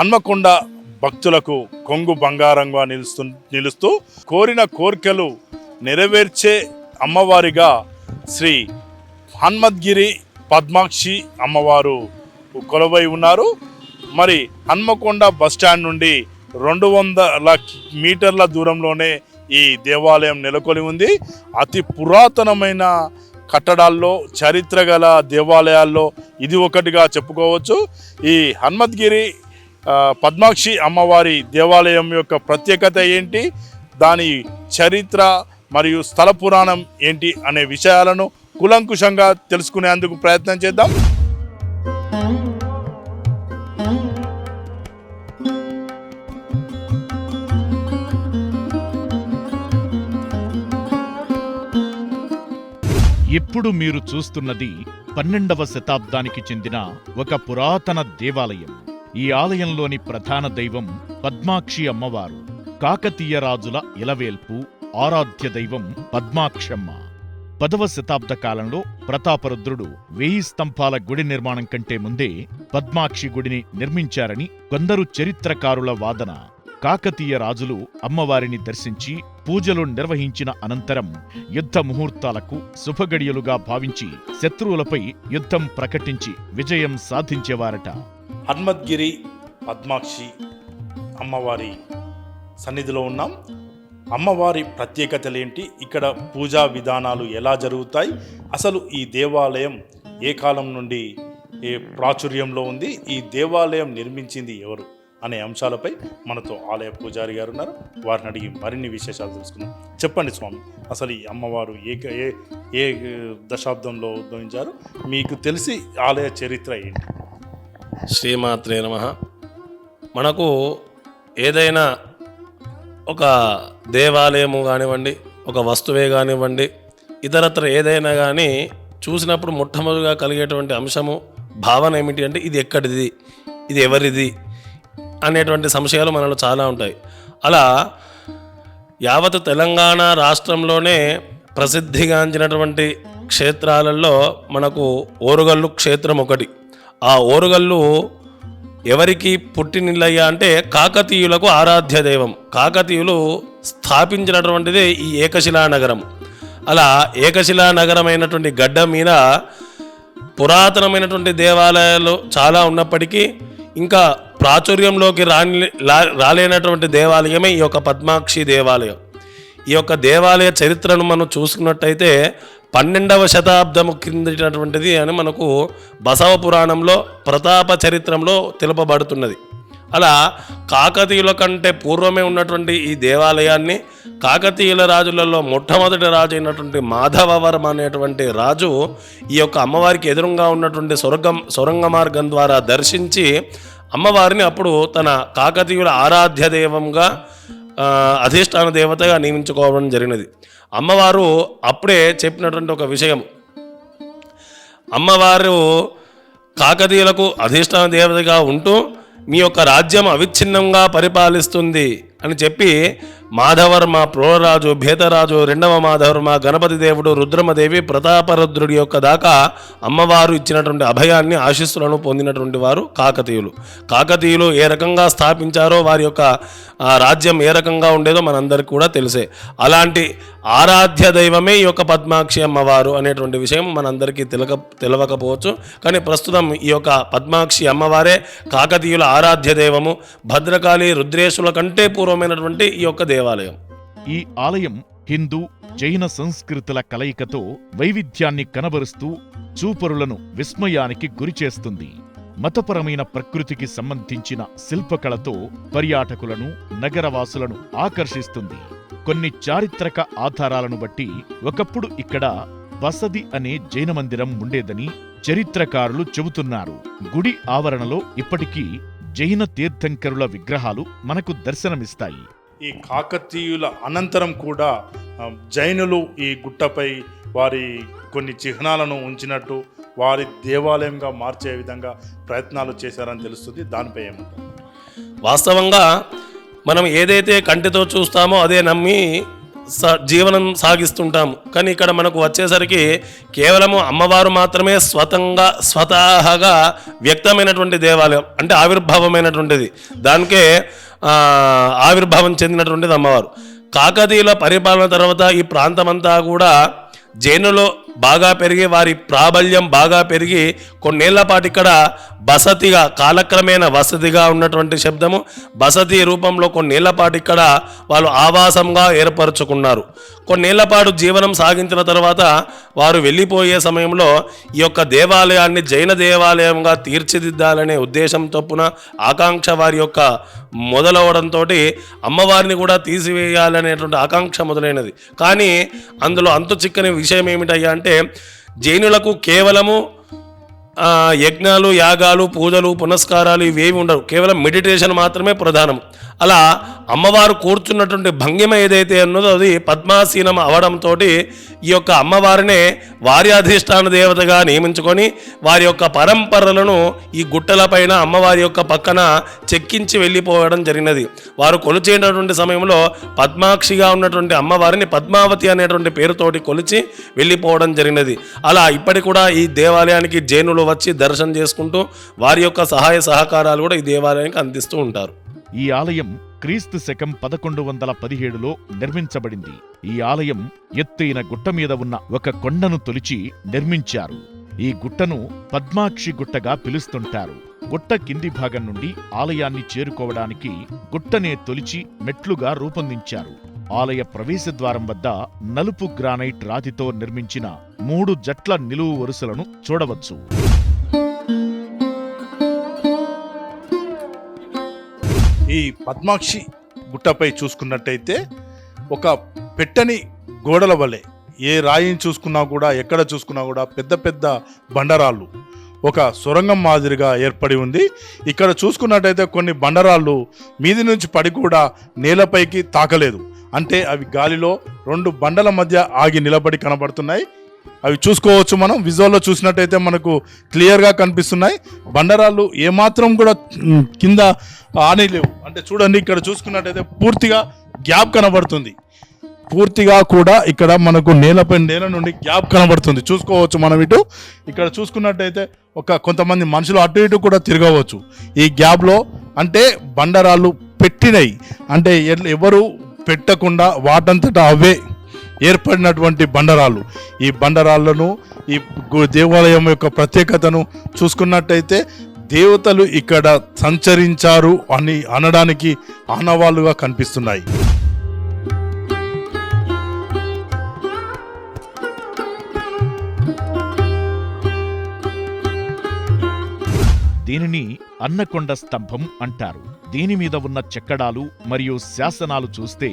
హన్మకొండ భక్తులకు కొంగు బంగారంగా నిలుస్తూ నిలుస్తూ కోరిన కోరికలు నెరవేర్చే అమ్మవారిగా శ్రీ హన్మద్గిరి పద్మాక్షి అమ్మవారు కొలువై ఉన్నారు. మరి హన్మకొండ బస్ స్టాండ్ నుండి రెండు వందల మీటర్ల దూరంలోనే ఈ దేవాలయం నెలకొని ఉంది. అతి పురాతనమైన కట్టడాల్లో చరిత్ర గల దేవాలయాల్లో ఇది ఒకటిగా చెప్పుకోవచ్చు. ఈ హన్మద్గిరి పద్మాక్షి అమ్మవారి దేవాలయం యొక్క ప్రత్యేకత ఏంటి? దాని చరిత్ర మరియు స్థల పురాణం ఏంటి అనే విషయాలను కులంకుశంగా తెలుసుకునేందుకు ప్రయత్నం చేద్దాం. ఇప్పుడు మీరు చూస్తున్నది పన్నెండవ శతాబ్దానికి చెందిన ఒక పురాతన దేవాలయం. ఈ ఆలయంలోని ప్రధాన దైవం పద్మాక్షి అమ్మవారు కాకతీయ రాజుల ఇలవేల్పు ఆరాధ్య దైవం పద్మాక్షమ్మ. పదవ శతాబ్ద కాలంలో ప్రతాపరుద్రుడు వెయ్యి స్తంభాల గుడి నిర్మాణం కంటే ముందే పద్మాక్షి గుడిని నిర్మించారని కొందరు చరిత్రకారుల వాదన. కాకతీయ రాజులు అమ్మవారిని దర్శించి పూజలు నిర్వహించిన అనంతరం యుద్ధ ముహూర్తాలకు శుభగడియలుగా భావించి శత్రువులపై యుద్ధం ప్రకటించి విజయం సాధించేవారట. హన్మద్గిరి పద్మాక్షి అమ్మవారి సన్నిధిలో ఉన్నాం. అమ్మవారి ప్రత్యేకతలేంటి ఇక్కడ పూజా విధానాలు ఎలా జరుగుతాయి? అసలు ఈ దేవాలయం ఏ కాలం నుండి ఏ ప్రాచుర్యంలో ఉంది? ఈ దేవాలయం నిర్మించింది ఎవరు? అనే అంశాలపై మనతో ఆలయ పూజారి గారు ఉన్నారు. వారిని అడిగి మరిన్ని విశేషాలు తెలుసుకుందాం. చెప్పండి స్వామి అసలు ఈ అమ్మవారు ఏ ఏ ఏ దశాబ్దంలో ఉద్భవించారు? మీకు తెలిసి ఆలయ చరిత్ర ఏంటి? శ్రీమాత్రే నమ. మనకు ఏదైనా ఒక దేవాలయము కానివ్వండి ఒక వస్తువే కానివ్వండి ఇతరత్ర ఏదైనా కానీ చూసినప్పుడు మొట్టమొదటిగా కలిగేటువంటి అంశము భావన ఏమిటి అంటే ఇది ఎక్కడిది ఇది ఎవరిది అనేటువంటి సంశయాలు మనలో చాలా ఉంటాయి. అలా యావత్ తెలంగాణ రాష్ట్రంలోనే ప్రసిద్ధిగాంచినటువంటి క్షేత్రాలలో మనకు ఓరుగల్లు క్షేత్రం ఒకటి. ఆ ఓరుగల్లు ఎవరికి పుట్టినిల్లయ్యా అంటే కాకతీయులకు ఆరాధ్య దైవం. కాకతీయులు స్థాపించినటువంటిదే ఈ ఏకశిలా నగరం. అలా ఏకశిలా నగరమైనటువంటి గడ్డ మీద పురాతనమైనటువంటి దేవాలయాలు చాలా ఉన్నప్పటికీ ఇంకా ప్రాచుర్యంలోకి రాని రాలేనటువంటి దేవాలయమే ఈ యొక్క పద్మాక్షి దేవాలయం. ఈ యొక్క దేవాలయ చరిత్రను మనం చూసుకున్నట్టయితే పన్నెండవ శతాబ్దము క్రిందటువంటిది అని మనకు బసవ పురాణంలో ప్రతాప చరిత్రంలో తెలుపబడుతున్నది. అలా కాకతీయుల కంటే పూర్వమే ఉన్నటువంటి ఈ దేవాలయాన్ని కాకతీయుల రాజులలో మొట్టమొదటి రాజు అయినటువంటి మాధవవర్మ అనేటువంటి రాజు ఈ యొక్క అమ్మవారికి ఎదురుగా ఉన్నటువంటి సొరంగం సొరంగ మార్గం ద్వారా దర్శించి అమ్మవారిని అప్పుడు తన కాకతీయుల ఆరాధ్య దైవంగా అధిష్టాన దేవతగా నియమించుకోవడం జరిగినది. అమ్మవారు అప్పుడే చెప్పినటువంటి ఒక విషయం. అమ్మవారు కాకతీయులకు అధిష్టాన దేవతగా ఉంటూ మీ యొక్క రాజ్యం అవిచ్ఛిన్నంగా పరిపాలిస్తుంది. అని చెప్పి మాధవర్మ ప్రోరాజు భేతరాజు రెండవ మాధవర్మ గణపతి దేవుడు రుద్రమదేవి ప్రతాపరుద్రుడి యొక్క దాకా అమ్మవారు ఇచ్చినటువంటి అభయాన్ని ఆశీస్సులను పొందినటువంటి వారు కాకతీయులు. కాకతీయులు ఏ రకంగా స్థాపించారో వారి యొక్క రాజ్యం ఏ రకంగా ఉండేదో మనందరికీ కూడా తెలిసే. అలాంటి ఆరాధ్య దైవమే ఈ యొక్క పద్మాక్షి అమ్మవారు అనేటువంటి విషయం మనందరికీ తెలక తెలవకపోవచ్చు. కానీ ప్రస్తుతం ఈ యొక్క పద్మాక్షి అమ్మవారే కాకతీయుల ఆరాధ్య దైవము. భద్రకాళి రుద్రేశుల కంటే గౌరవమైనటువంటి ఈ యొక్క దేవాలయం. ఈ ఆలయం హిందూ జైన సంస్కృతుల కలయికతో వైవిధ్యాన్ని కనబరుస్తూ చూపరులను విస్మయానికి గురిచేస్తుంది మతపరమైన ప్రకృతికి సంబంధించిన శిల్పకళతో పర్యాటకులను నగరవాసులను ఆకర్షిస్తుంది. కొన్ని చారిత్రక ఆధారాలను బట్టి ఒకప్పుడు ఇక్కడ బసది అనే జైన మందిరం ఉండేదని చరిత్రకారులు చెబుతున్నారు. గుడి ఆవరణలో ఇప్పటికీ జైన తీర్థంకరుల విగ్రహాలు మనకు దర్శనమిస్తాయి. ఈ కాకతీయుల అనంతరం కూడా జైనులు ఈ గుట్టపై వారి కొన్ని చిహ్నాలను ఉంచినట్టు వారి దేవాలయంగా మార్చే విధంగా ప్రయత్నాలు చేశారని తెలుస్తుంది. దానిపై ఏమంటారు? వాస్తవంగా మనం ఏదైతే కంటితో చూస్తామో అదే నమ్మి జీవనం సాగిస్తుంటాము. కానీ ఇక్కడ మనకు వచ్చేసరికి కేవలము అమ్మవారు మాత్రమే స్వతంగా స్వతహాగా వ్యక్తమైనటువంటి దేవాలయం అంటే ఆవిర్భావమైనటువంటిది. దానికే ఆవిర్భావం చెందినటువంటిది అమ్మవారు. కాకతీయుల పరిపాలన తర్వాత ఈ ప్రాంతమంతా కూడా జైనులో బాగా పెరిగి వారి ప్రాబల్యం బాగా పెరిగి కొన్నేళ్ళ పాటు ఇక్కడ బసతిగా కాలక్రమేణ వసతిగా ఉన్నటువంటి శబ్దము బసతి రూపంలో కొన్నేళ్ళ పాటు ఇక్కడ వాళ్ళు ఆవాసంగా ఏర్పరచుకున్నారు. కొన్నేళ్ళ పాటు జీవనం సాగించిన తర్వాత వారు వెళ్ళిపోయే సమయంలో ఈ యొక్క దేవాలయాన్ని జైన దేవాలయంగా తీర్చిదిద్దాలనే ఉద్దేశం చొప్పున ఆకాంక్ష వారి యొక్క మొదలవడంతో అమ్మవారిని కూడా తీసివేయాలనేటువంటి ఆకాంక్ష మొదలైనది. కానీ అందులో అంతు చిక్కని విషయం ఏమిటయ్యా అంటే జైనులకు కేవలము యజ్ఞాలు యాగాలు పూజలు పునస్కారాలు ఇవేవి ఉండవు. కేవలం మెడిటేషన్ మాత్రమే ప్రధానం. అలా అమ్మవారు కూర్చున్నటువంటి భంగిమ ఏదైతే ఉన్నదో అది పద్మాసీనం అవడంతో ఈ యొక్క అమ్మవారినే వారి అధిష్టాన దేవతగా నియమించుకొని వారి యొక్క పరంపరలను ఈ గుట్టలపైన అమ్మవారి యొక్క పక్కన చెక్కించి వెళ్ళిపోవడం జరిగినది. వారు కొలిచేటటువంటి సమయంలో పద్మాక్షిగా ఉన్నటువంటి అమ్మవారిని పద్మావతి అనేటువంటి పేరుతోటి కొలిచి వెళ్ళిపోవడం జరిగినది. అలా ఇప్పటి కూడా ఈ దేవాలయానికి జైనులు వచ్చి దర్శనం చేసుకుంటూ వారి యొక్క సహాయ సహకారాలు కూడా ఈ దేవాలయానికి అందిస్తూ ఉంటారు. ఈ ఆలయం క్రీస్తు శకం పదకొండు వందల పదిహేడులో నిర్మించబడింది. ఈ ఆలయం ఎత్తైన గుట్ట మీద ఉన్న ఒక కొండను తొలిచి నిర్మించారు. ఈ గుట్టను పద్మాక్షి గుట్టగా పిలుస్తుంటారు. గుట్ట కింది భాగం నుండి ఆలయాన్ని చేరుకోవడానికి గుట్టనే తొలిచి మెట్లుగా రూపొందించారు. ఆలయ ప్రవేశద్వారం వద్ద నలుపు గ్రానైట్ రాతితో నిర్మించిన మూడు జట్ల నిలువు వరుసలను చూడవచ్చు. ఈ పద్మాక్షి గుట్టపై చూసుకున్నట్టయితే ఒక పెట్టని గోడల వలె ఏ రాయిని చూసుకున్నా కూడా ఎక్కడ చూసుకున్నా కూడా పెద్ద పెద్ద బండరాళ్ళు. ఒక సొరంగం మాదిరిగా ఏర్పడి ఉంది. ఇక్కడ చూసుకున్నట్టయితే కొన్ని బండరాళ్ళు మీది నుంచి పడి కూడా నేలపైకి తాకలేదు. అంటే అవి గాలిలో రెండు బండల మధ్య ఆగి నిలబడి కనబడుతున్నాయి. అవి చూసుకోవచ్చు మనం. విజువల్లో చూసినట్టయితే మనకు క్లియర్గా కనిపిస్తున్నాయి. బండరాళ్ళు ఏమాత్రం కూడా కింద ఆనేలేవు అంటే చూడండి ఇక్కడ చూసుకున్నట్టయితే పూర్తిగా గ్యాప్ కనబడుతుంది. పూర్తిగా కూడా ఇక్కడ మనకు నేలపై నేల నుండి గ్యాప్ కనబడుతుంది. చూసుకోవచ్చు మనం ఇటు. ఇక్కడ చూసుకున్నట్టయితే ఒక కొంతమంది మనుషులు అటు ఇటు కూడా తిరగవచ్చు. ఈ గ్యాప్లో అంటే బండరాళ్ళు పెట్టినాయి. అంటే ఎవరు పెట్టకుండా వాటంతటా అవే ఏర్పడినటువంటి బండరాళ్ళు. ఈ బండరాళ్ళను ఈ దేవాలయం యొక్క ప్రత్యేకతను చూసుకున్నట్టయితే దేవతలు ఇక్కడ సంచరించారు అని అనడానికి ఆనవాళ్ళుగా కనిపిస్తున్నాయి. దీనిని అన్నకొండ స్తంభం అంటారు. దీని మీద ఉన్న చెక్కడాలు మరియు శాసనాలు చూస్తే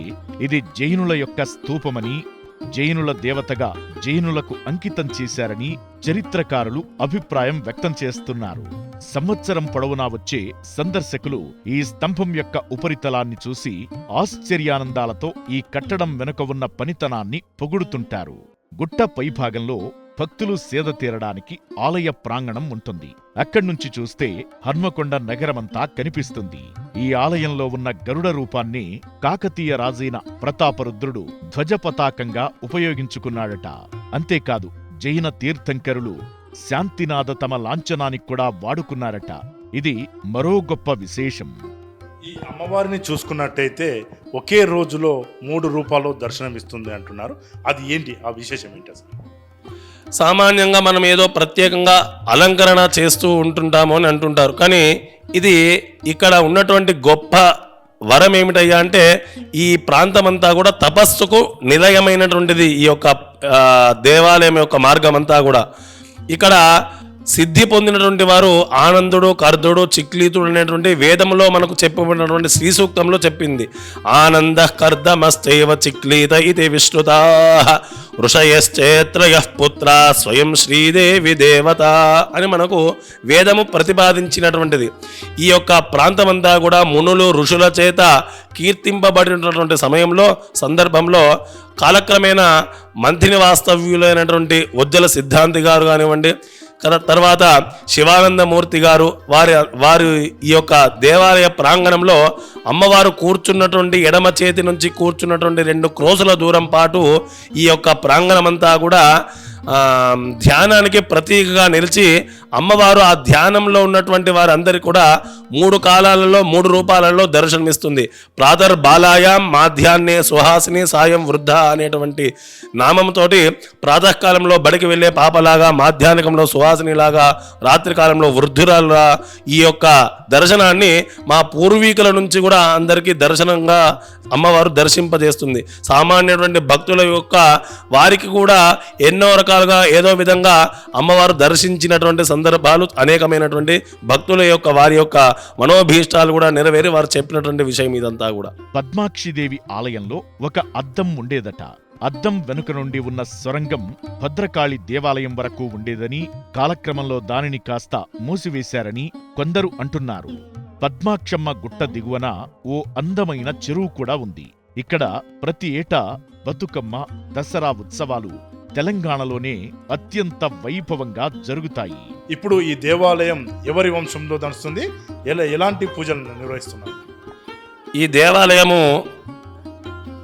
ఇది జైనుల యొక్క స్తూపమని జైనుల దేవతగా జైనులకు అంకితం చేశారని చరిత్రకారులు అభిప్రాయం వ్యక్తం చేస్తున్నారు. సంవత్సరం పొడవునా వచ్చే సందర్శకులు ఈ స్తంభం యొక్క ఉపరితలాన్ని చూసి ఆశ్చర్యానందాలతో ఈ కట్టడం వెనుక ఉన్న పనితనాన్ని పొగుడుతుంటారు. గుట్ట పైభాగంలో భక్తులు సేద తీరడానికి ఆలయ ప్రాంగణం ఉంటుంది. అక్కడ్నుంచి చూస్తే హన్మకొండ నగరమంతా కనిపిస్తుంది. ఈ ఆలయంలో ఉన్న గరుడ రూపాన్ని కాకతీయ రాజైన ప్రతాపరుద్రుడు ధ్వజపతాకంగా ఉపయోగించుకున్నాడట. అంతేకాదు జైన తీర్థంకరులు శాంతినాథ తమ లాంఛనానికి కూడా వాడుకున్నారట. ఇది మరో గొప్ప విశేషం. ఈ అమ్మవారిని చూసుకున్నట్టయితే ఒకే రోజులో మూడు రూపాల్లో దర్శనమిస్తుంది అంటున్నారు. అది ఏంటి? ఆ విశేషం ఏంటి అసలు? సామాన్యంగా మనం ఏదో ప్రత్యేకంగా అలంకరణ చేస్తూ ఉంటుంటాము అని అంటుంటారు. కానీ ఇది ఇక్కడ ఉన్నటువంటి గొప్ప వరం ఏమిటయ్యా అంటే ఈ ప్రాంతం అంతా కూడా తపస్సుకు నిలయమైనటువంటిది ఈ యొక్క దేవాలయం యొక్క మార్గం అంతా కూడా. ఇక్కడ సిద్ధి పొందినటువంటి వారు ఆనందుడు కర్దుడు చిక్లీతుడు అనేటువంటి వేదంలో మనకు చెప్పబడినటువంటి శ్రీ సూక్తంలో చెప్పింది. ఆనంద కర్దమస్తైవ చిక్లీత ఇది విష్ణుతా ఋషయశ్చేత్రయ పుత్ర స్వయం శ్రీదేవి దేవత అని మనకు వేదము ప్రతిపాదించినటువంటిది. ఈ యొక్క ప్రాంతమంతా కూడా మునులు ఋషుల చేత కీర్తింపబడినటువంటి సమయంలో సందర్భంలో కాలక్రమేణా మంత్రిని వాస్తవ్యులైనటువంటి ఉజ్జల సిద్ధాంతి గారు కానివ్వండి తర్వాత శివానందమూర్తి గారు వారి వారి ఈ యొక్క దేవాలయ ప్రాంగణంలో అమ్మవారు కూర్చున్నటువంటి ఎడమ చేతి నుంచి కూర్చున్నటువంటి రెండు క్రోసుల దూరం పాటు ఈ యొక్క ప్రాంగణమంతా కూడా ధ్యానానికి ప్రతీకగా నిలిచి అమ్మవారు ఆ ధ్యానంలో ఉన్నటువంటి వారందరికీ కూడా మూడు కాలాలలో మూడు రూపాలలో దర్శనమిస్తుంది. ప్రాతర్ బాలాయం మాధ్యాన్నే సుహాసిని సాయం వృద్ధ అనేటువంటి నామంతోటి ప్రాతకాలంలో బడికి వెళ్ళే పాపలాగా మాధ్యానికంలో సుహాసినిలాగా రాత్రికాలంలో వృద్ధురాలుగా ఈ యొక్క దర్శనాన్ని మా పూర్వీకుల నుంచి కూడా అందరికీ దర్శనంగా అమ్మవారు దర్శింపజేస్తుంది. సామాన్యటువంటి భక్తుల యొక్క వారికి కూడా ఎన్నో రకాల విధాలుగా ఏదో విధంగా అమ్మవారు దర్శించినటువంటి సందర్భాలు అనేకమైనటువంటి భక్తుల యొక్క వారి యొక్క మనోభీష్టాలు కూడా నెరవేరి వారు చెప్పినటువంటి విషయం ఇదంతా కూడా. పద్మాక్షిదేవి ఆలయంలో ఒక అద్దం ఉండేదట. అద్దం వెనుక నుండి ఉన్న సొరంగం భద్రకాళి దేవాలయం వరకు ఉండేదని కాలక్రమంలో దానిని కాస్త మూసివేశారని కొందరు అంటున్నారు. పద్మాక్షమ్మ గుట్ట దిగువన ఓ అందమైన చెరువు కూడా ఉంది. ఇక్కడ ప్రతి ఏటా బతుకమ్మ దసరా ఉత్సవాలు తెలంగాణలోనే అత్యంత వైభవంగా జరుగుతాయి. ఇప్పుడు ఈ దేవాలయం ఎవరి వంశంలో నడుస్తుంది? ఎలా ఎలాంటి పూజలు నిర్వహిస్తున్నారు? ఈ దేవాలయము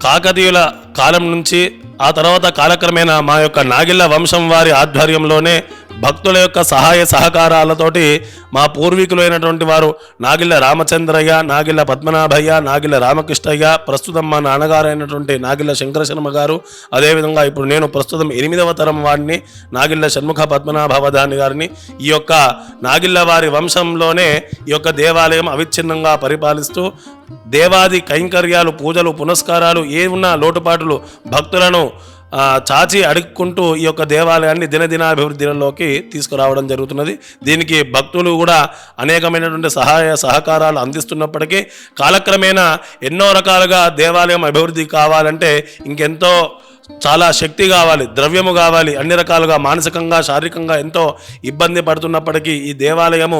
కాకతీయుల కాలం నుంచి ఆ తర్వాత కాలక్రమేణా మా యొక్క నాగిళ్ళ వంశం వారి ఆధ్వర్యంలోనే భక్తుల యొక్క సహాయ సహకారాలతోటి మా పూర్వీకులైనటువంటి వారు నాగిళ్ళ రామచంద్రయ్య నాగిళ్ళ పద్మనాభయ్య నాగిళ్ళ రామకృష్ణయ్య ప్రస్తుతం మా నాన్నగారైనటువంటి నాగిళ్ళ శంకర శర్మ గారు అదేవిధంగా ఇప్పుడు నేను ప్రస్తుతం ఎనిమిదవ తరం వాడిని నాగిళ్ళ షణ్ముఖ పద్మనాభవధాని గారిని. ఈ యొక్క నాగిళ్ళ వారి వంశంలోనే ఈ యొక్క దేవాలయం అవిచ్ఛిన్నంగా పరిపాలిస్తూ దేవాది కైంకర్యాలు పూజలు పునస్కారాలు ఏ ఉన్న లోటుపాటులు భక్తులను చాచి అడుక్కుంటూ ఈ యొక్క దేవాలయాన్ని దినదినాభివృద్ధిలోకి తీసుకురావడం జరుగుతున్నది. దీనికి భక్తులు కూడా అనేకమైనటువంటి సహాయ సహకారాలు అందిస్తున్నప్పటికీ కాలక్రమేణా ఎన్నో రకాలుగా దేవాలయం అభివృద్ధి కావాలంటే ఇంకెంతో చాలా శక్తి కావాలి ద్రవ్యము కావాలి అన్ని రకాలుగా మానసికంగా శారీరకంగా ఎంతో ఇబ్బంది పడుతున్నప్పటికీ ఈ దేవాలయము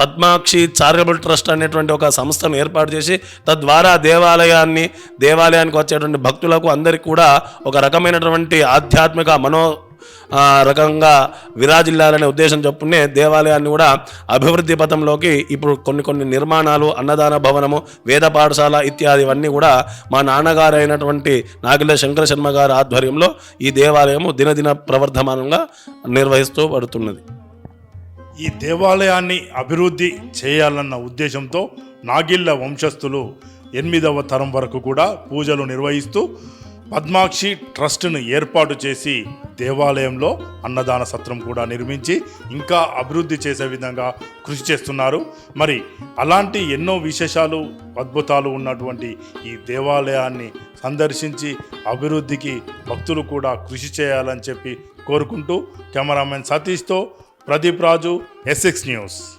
పద్మాక్షి చారిటబుల్ ట్రస్ట్ అనేటువంటి ఒక సంస్థను ఏర్పాటు చేసి తద్వారా దేవాలయాన్ని దేవాలయానికి వచ్చేటువంటి భక్తులకు అందరికీ కూడా ఒక రకమైనటువంటి ఆధ్యాత్మిక మనో రకంగా విరాజిల్లాలనే ఉద్దేశం చొప్పునే దేవాలయాన్ని కూడా అభివృద్ధి పథంలోకి ఇప్పుడు కొన్ని కొన్ని నిర్మాణాలు అన్నదాన భవనము వేద పాఠశాల ఇత్యాదివన్నీ కూడా మా నాన్నగారు అయినటువంటి నాగిల శంకర శర్మ గారి ఆధ్వర్యంలో ఈ దేవాలయము దినదిన ప్రవర్ధమానంగా నిర్వహిస్తూ పడుతున్నది. ఈ దేవాలయాన్ని అభివృద్ధి చేయాలన్న ఉద్దేశంతో నాగిళ్ళ వంశస్థులు ఎనిమిదవ తరం వరకు కూడా పూజలు నిర్వహిస్తూ పద్మాక్షి ట్రస్ట్ను ఏర్పాటు చేసి దేవాలయంలో అన్నదాన సత్రం కూడా నిర్మించి ఇంకా అభివృద్ధి చేసే విధంగా కృషి చేస్తున్నారు. మరి అలాంటి ఎన్నో విశేషాలు అద్భుతాలు ఉన్నటువంటి ఈ దేవాలయాన్ని సందర్శించి అభివృద్ధికి భక్తులు కూడా కృషి చేయాలని చెప్పి కోరుకుంటూ కెమెరామెన్ సతీష్తో ప్రదీప్ రాజు ఎస్ఎక్స్ న్యూస్.